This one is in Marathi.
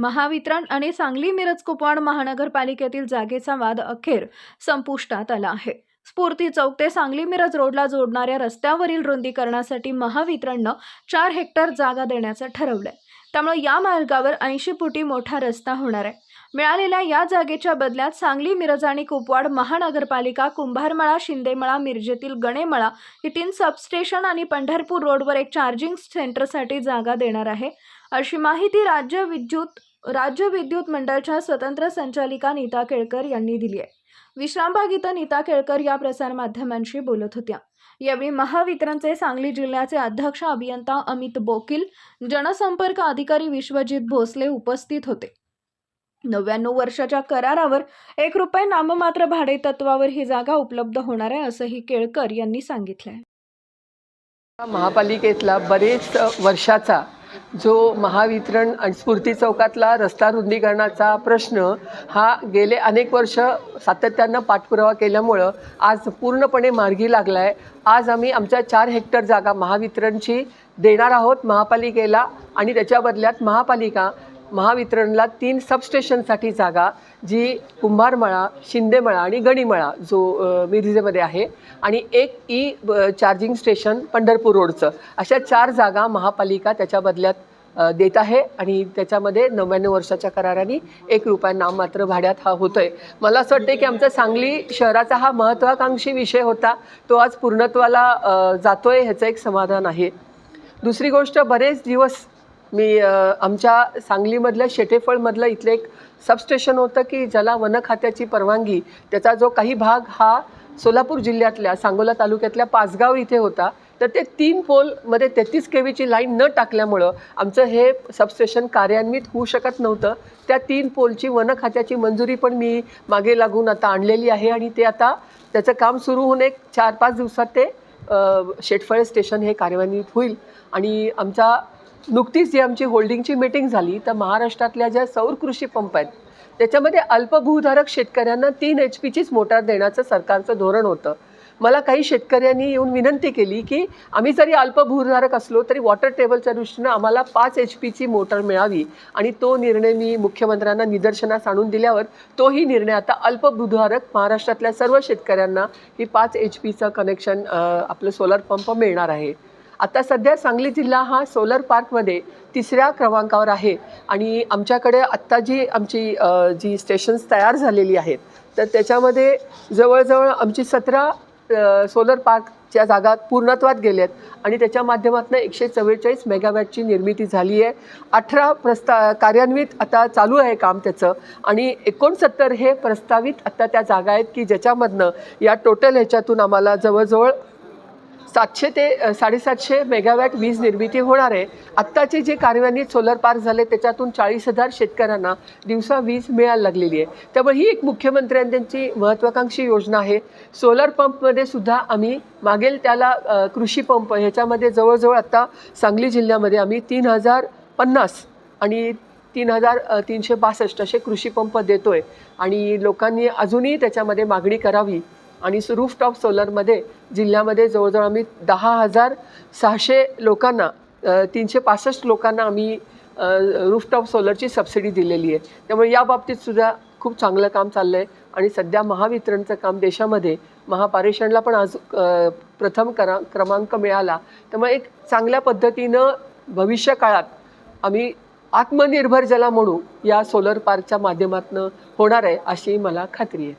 महावितरण आणि सांगली मिरज कुपवाड महानगरपालिकेतील जागेचा वाद अखेर संपुष्टात आला आहे. स्फूर्ती चौक ते सांगली मिरज रोडला जोडणाऱ्या रस्त्यावरील रुंदीकरणासाठी महावितरणनं चार हेक्टर जागा देण्याचं ठरवलंय. त्यामुळे या मार्गावर ऐंशी फुटी मोठा रस्ता होणार आहे. मिळालेल्या या जागेच्या बदल्यात सांगली मिरज आणि कुपवाड महानगरपालिका कुंभारमळा शिंदेमळा मिरजेतील गणेमळा ही तीन सबस्टेशन आणि पंढरपूर रोडवर एक चार्जिंग सेंटरसाठी जागा देणार आहे. अशी माहिती राज्य विद्युत राज्य विद्युत मंडळच्या स्वतंत्र संचालिका नीता केळकर यांनी दिली आहे. विश्रामबाग इथं नीता केळकर या प्रसारमाध्यमांशी बोलत होत्या. यावेळी महावितरणचे सांगली जिल्ह्याचे अध्यक्ष अभियंता अमित बोकील जनसंपर्क अधिकारी विश्वजित भोसले उपस्थित होते. नव्याण्णव वर्षाच्या करारावर एक रुपये नाममात्र भाडे तत्वावर ही जागा उपलब्ध होणार आहे असंही केळकर यांनी सांगितलंय. महापालिकेतला बरेच वर्षाचा जो महावितरण आणि स्फूर्ती चौकातला रस्ता रुंदीकरणाचा प्रश्न हा गेले अनेक वर्ष सातत्यानं पाठपुरावा केल्यामुळं आज पूर्णपणे मार्गी लागला आहे आज आम्ही आमच्या चार हेक्टर जागा महावितरणची देणार आहोत महापालिकेला आणि त्याच्या बदल्यात महापालिका महावितरणला तीन सबस्टेशनसाठी जागा जी कुंभारमळा शिंदेमळा आणि गणीमळा जो मिरजेमध्ये आहे. आणि एक ई ब- चार्जिंग स्टेशन पंढरपूर रोडचं. अशा चार जागा महापालिका त्याच्या बदल्यात देत आहे. आणि त्याच्यामध्ये नव्याण्णव वर्षाच्या कराराने एक रुपया नाममात्र भाड्यात हा होतोय. मला असं वाटतं की आमचा सांगली शहराचा हा महत्त्वाकांक्षी विषय होता. तो आज पूर्णत्वाला जातो जातोय ह्याचं एक समाधान आहे. दुसरी गोष्ट बरेच दिवस मी आमच्या सांगलीमधल्या शेटेफळमधलं इथलं एक सबस्टेशन होतं की ज्याला वन खात्याची परवानगी. त्याचा जो काही भाग हा सोलापूर जिल्ह्यातल्या सांगोला तालुक्यातल्या पाचगाव इथे होता. तर ते तीन पोलमध्ये तेहतीस के व्हीची लाईन न टाकल्यामुळं आमचं हे सबस्टेशन कार्यान्वित होऊ शकत नव्हतं. त्या तीन पोलची वन खात्याची मंजुरी पण मी मागे लागून आता आणलेली आहे आणि ते आता त्याचं काम सुरू होऊन एक चार पाच दिवसात ते शेटफळे स्टेशन हे कार्यान्वित होईल. आणि आमचा नुकतीच जी आमची होल्डिंगची मीटिंग झाली तर महाराष्ट्रातल्या ज्या सौर कृषी पंप आहेत त्याच्यामध्ये अल्पभूधारक शेतकऱ्यांना तीन एच पीचीच मोटार देण्याचं सरकारचं धोरण होतं. मला काही शेतकऱ्यांनी येऊन विनंती केली की आम्ही जरी अल्पभूधारक असलो तरी वॉटर टेबलच्या दृष्टीनं आम्हाला पाच एच पीची मोटर मिळावी आणि तो निर्णय मी मुख्यमंत्र्यांना निदर्शनास आणून दिल्यावर तोही निर्णय आता अल्पभूधारक महाराष्ट्रातल्या सर्व शेतकऱ्यांना ही पाच एच पीचं कनेक्शन आपलं सोलर पंप मिळणार आहे. आता सध्या सांगली जिल्हा हा सोलर पार्कमध्ये तिसऱ्या क्रमांकावर आहे. आणि आमच्याकडे आत्ता जी आमची जी स्टेशन्स तयार झालेली आहेत तर त्याच्यामध्ये जवळजवळ आमची सतरा सोलर पार्कच्या जागा पूर्णत्वात गेल्यात आणि त्याच्या माध्यमातून एकशे चव्वेचाळीस मेगावॅटची निर्मिती झाली आहे. अठरा प्रस्ता कार्यान्वित आता चालू आहे काम त्याचं. आणि एकोणसत्तर हे प्रस्तावित आता त्या जागा आहेत की ज्याच्यामधनं या टोटल ह्याच्यातून आम्हाला जवळजवळ सातशे ते साडेसातशे मेगावॅट वीज निर्मिती होणार आहे. आत्ताचे जे कार्यान्वित सोलर पार्क झाले त्याच्यातून चाळीस हजार शेतकऱ्यांना दिवसा वीज मिळायला लागलेली आहे. त्यामुळे ही एक मुख्यमंत्र्यांची महत्त्वाकांक्षी योजना आहे. सोलर पंपमध्ये सुद्धा आम्ही मागेल त्याला कृषी पंप ह्याच्यामध्ये जवळजवळ आत्ता सांगली जिल्ह्यामध्ये आम्ही तीन हजार पन्नास आणि तीन हजार तीनशे बासष्ट असे कृषी पंप देतोय. आणि लोकांनी अजूनही त्याच्यामध्ये मागणी करावी. आणि रूफटॉप सोलरमध्ये जिल्ह्यामध्ये जवळजवळ आम्ही दहा हजार सहाशे लोकांना तीनशे पासष्ट लोकांना आम्ही रूफटॉप सोलरची सबसिडी दिलेली आहे. त्यामुळे या बाबतीत सुद्धा खूप चांगलं काम चाललं आहे आणि सध्या महावितरणचं काम देशामध्ये महापारेषणला पण आज प्रथम करा क्रमांक मिळाला. त्यामुळे एक चांगल्या पद्धतीनं भविष्य काळात आम्ही आत्मनिर्भर ज्याला म्हणू या सोलर पार्कच्या माध्यमातून होणार आहे अशी मला खात्री आहे.